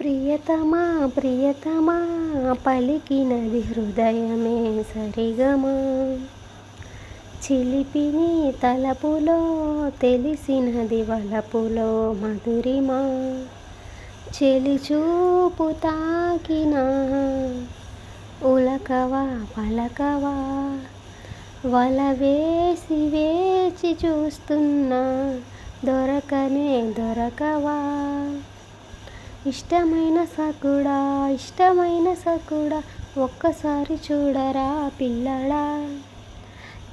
ప్రియతమా ప్రియతమా పలికినది హృదయమే సరిగమా. చిలిపిని తలపులో తెలిసినది వలపులో మధురిమా. చెలిచూపు తాకిన ఉలకవా పలకవా. వల వేసి వేచి చూస్తున్నా దొరకనే దొరకవా. ఇష్టమైన సకుడా ఇష్టమైన సకుడా ఒక్కసారి చూడరా పిల్లడా.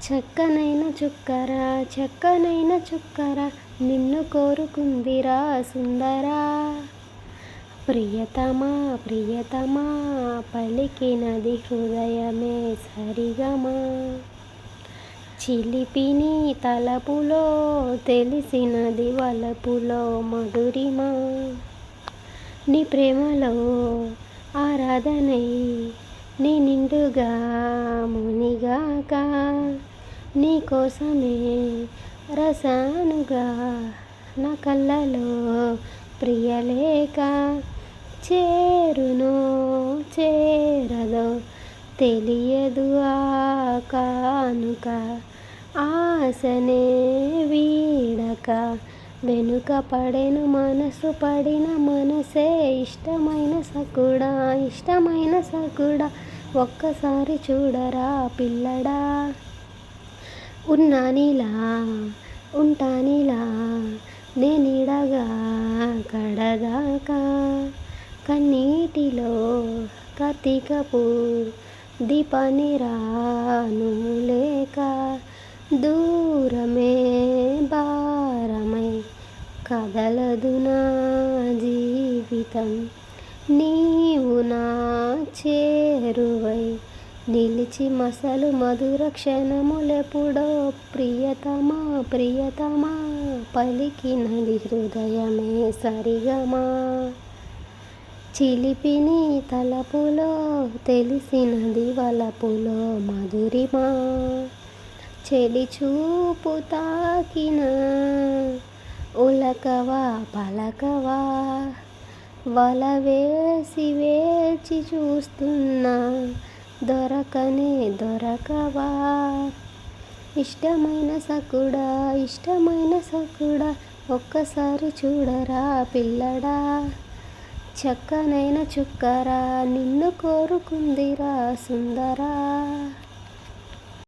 చక్కనైన చుక్కరా చక్కనైన చుక్కరా నిన్ను కోరుకుందిరా సుందరా. ప్రియతమా ప్రియతమా పలికినది హృదయమే సరిగమా. చిలిపిని తలపులో తెలిసినది వలపులో మధురిమా. నీ ప్రేమలో ఆరాధనై నీ నిండుగా మునిగాక నీ కోసమే రసానుగా నా కళ్ళలో ప్రియలేక చేరునో చేరదో తెలియదు ఆ కానుక ఆశనే వీడక వెనుక పడెను మనసు పడిన మనసే. ఇష్టమైన సకుడా ఇష్టమైన సకుడా ఒక్కసారి చూడరా పిల్లడా. ఉన్నానిలా ఉంటానిలా నేనిడగా కడదాకా కన్నీటిలో కతికపు దీపాన్ని రాను లేక దూరమే కదలదు నా జీవితం. నీవు నా చేరువై నిలిచి మసలు మధుర క్షణములెప్పుడో ప్రియతమా ప్రియతమా పలికినది హృదయమే సరిగమా. చిలిపిని తలపులో తెలిసినది వలపులో మధురిమా. చెలి చూపు తాకినా పలకవా పలకవా వల వేసి వేచి చూస్తున్నా దొరకనే దొరకవా. ఇష్టమైన సకుడా ఇష్టమైన సకుడా ఒక్కసారి చూడరా పిల్లడా. చక్కనైన చుక్కరా నిన్ను కోరుకుందిరా సుందరా.